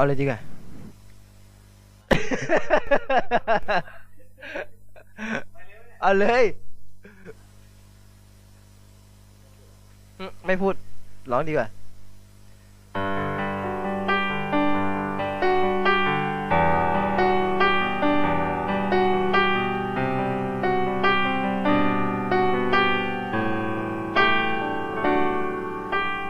เอาเลยดีกว่าเอาเลย ไม่พูด ร้องดีกว่า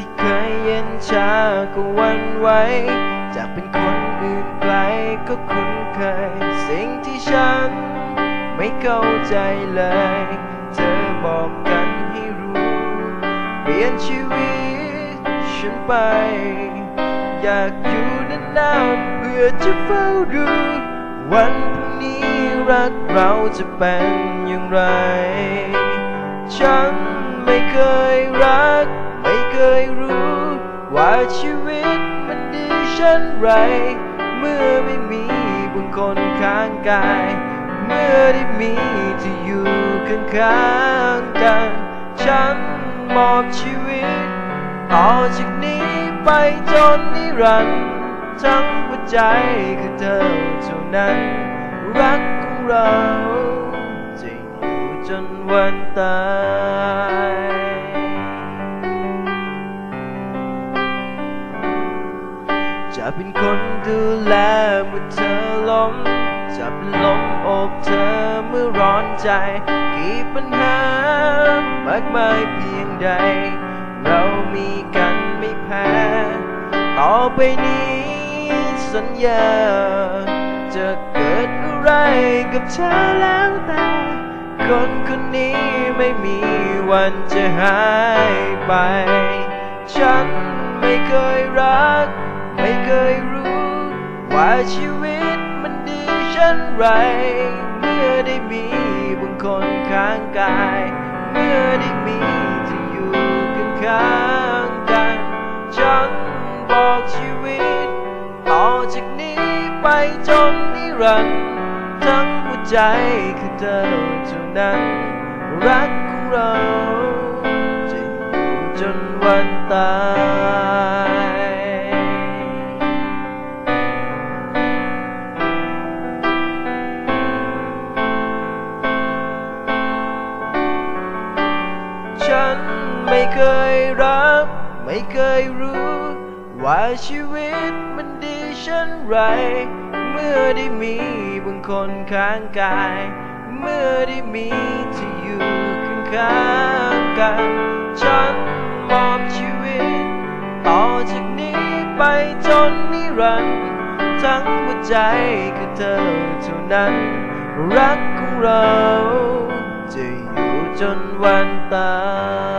ที่เคยเย็นชาก็วันไหวจากเป็นคนอื่นไกลก็คุ้นเคย สิ่งที่ฉันไม่เข้าใจเลย เธอบอกกันให้รู้ เปลี่ยนชีวิตฉันไป อยากอยู่นานๆเพื่อจะเฝ้าดู วันพรุ่งนี้รักเราจะเป็นอย่างไร ฉันไม่เคยรัก ยรู้ ว่าชีวิตมันดีเช่นไร เมื่อไม่มีบุญคนข้างกาย เมื่อได้มีที่อยู่ข้างๆกัน ฉันมอบชีวิตต่อจากนี้ไปจนนิรันดร์ทั้งหัวใจคือเธอเท่านั้น รักของเราจะอยู่จนวันตาย จะเป็นคนดูแลเมื่อเธอล้มจะเป็นลมอบเธอเมื่อร้อนใจ กี่ปัญหามากมายเพียงใด เรามีกันไม่แพ้ ต่อไปนี้สัญญา จะเกิดอะไรกับเธอแล้วแต่คนคนนี้ไม่มีวันจะหายไป ฉันไม่เคยรัก เคยรู้ ว่าชีวิตมันดีเช่นไร เมื่อได้มีบุญคนข้างกาย เมื่อได้มีที่อยู่กันข้างกันฉันบอกชีวิต ต่อจากนี้ไปจนนิรันดร์ทั้งหัวใจคือเธอเท่านั้น รักของเราจะอยู่จนวันตาย รักไม่เคยรู้ ว่าชีวิตมันดีเช่นไร เมื่อได้มีบุญคนข้างกาย เมื่อได้มีที่อยู่ข้างๆกัน ฉันมอบชีวิต ต่อจากนี้ไปจนนิรันดร์ทั้งหัวใจคือเธอเท่านั้น รักของเรา จะอยู่จนวันตาย